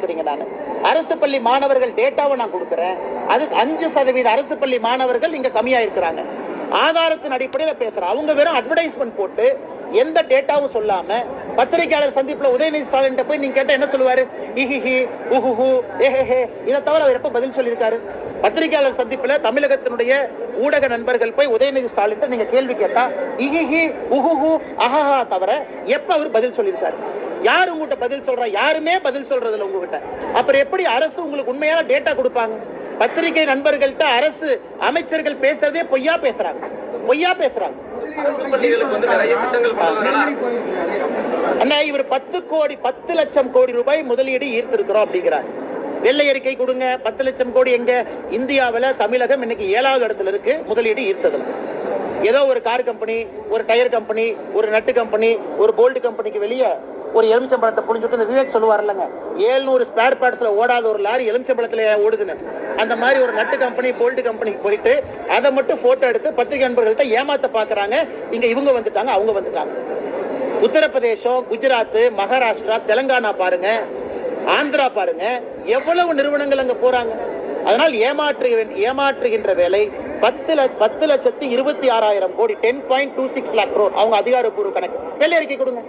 கொடுக்குறீங்க நான். அரசு பள்ளி மாணவர்கள் டேட்டாவை நான் கொடுக்குறேன். அது அஞ்சு சதவீத அரசு பள்ளி மாணவர்கள் இங்க கம்மியா இருக்கிறாங்க. ஆதாரத்தின் அடிப்படையில் பேசுறேன் அவங்க வெறும் அட்வர்டைஸ்மெண்ட் போட்டு எந்த டேட்டாவும் சொல்லாம பத்திரிகையாளர் சந்திப்புல உதயநிதி ஸ்டாலின் போய் நீங்க கேட்டா என்ன சொல்லுவாரு? இஹிஹி உஹுஹு ஏஹே இதை தவிர அவர் எப்ப பதில் சொல்லியிருக்காரு? பத்திரிகையாளர் சந்திப்புல தமிழகத்தினுடைய ஊடக நண்பர்கள் போய் உதயநிதி ஸ்டாலின் நீங்க கேள்வி கேட்டா இஹிஹி உஹுஹு அஹஹா தவிர எப்ப அவர் பதில் சொல்லியிருக்காரு? யார் உங்ககிட்ட பதில் சொல்றா? யாருமே பதில் சொல்றது இல்ல உங்ககிட்ட. அப்புறம் எப்படி அரசு உங்களுக்கு உண்மையான டேட்டா கொடுப்பாங்க? பத்திரிகை நண்பர்கள்ட்ட அரசு அமைச்சர்கள் பேசுறதே பொய்யா பேசுறாங்க. பொய்யா பேசுறாங்க. அண்ணா இவர் பத்து கோடி பத்து லட்சம் கோடி ரூபாய் முதலீடு ஈர்த்திருக்கிறோம் அப்படிங்கிறார். வெள்ளை அறிக்கை கொடுங்க. பத்து லட்சம் கோடி எங்க? இந்தியாவில் தமிழகம் இன்னைக்கு ஏழாவது இடத்துல இருக்கு. முதலீடு ஈர்த்ததுல. ஏதோ ஒரு கார் கம்பெனி ஒரு டயர் கம்பெனி ஒரு நட்டு கம்பெனி ஒரு போல்டு கம்பெனிக்கு வெளியே ஒரு எலுமிச்சம்பழத்தை புளிஞ்சுட்டு இந்த விவேக் சொல்லுவார் இல்லைங்க ஏழ்நூறு ஸ்பேர் பார்ட்ஸில் ஓடாத ஒரு லாரி எலுமிச்சம்பழத்தில் ஓடுதுன்னு. அந்த மாதிரி ஒரு நட்டு கம்பெனி போல்டு கம்பெனிக்கு போயிட்டு அதை மட்டும் ஃபோட்டோ எடுத்து பத்திரிகை நண்பர்கள்ட்ட ஏமாத்த பார்க்குறாங்க இங்கே இவங்க வந்துட்டாங்க அவங்க வந்துட்டாங்க. உத்தரப்பிரதேசம் குஜராத் மகாராஷ்டிரா தெலுங்கானா பாருங்க ஆந்திரா பாருங்க எவ்வளவு நிறுவனங்கள் அங்கே போகிறாங்க அதனால் ஏமாற்று ஏமாற்றுகின்ற வேலை பத்து லட்ச பத்து லட்சத்து இருபத்தி ஆறாயிரம் கோடி ten point two six lakh crore அவங்க அதிகாரப்பூர்வ கணக்கு. வெள்ளை அறிக்கை கொடுங்க.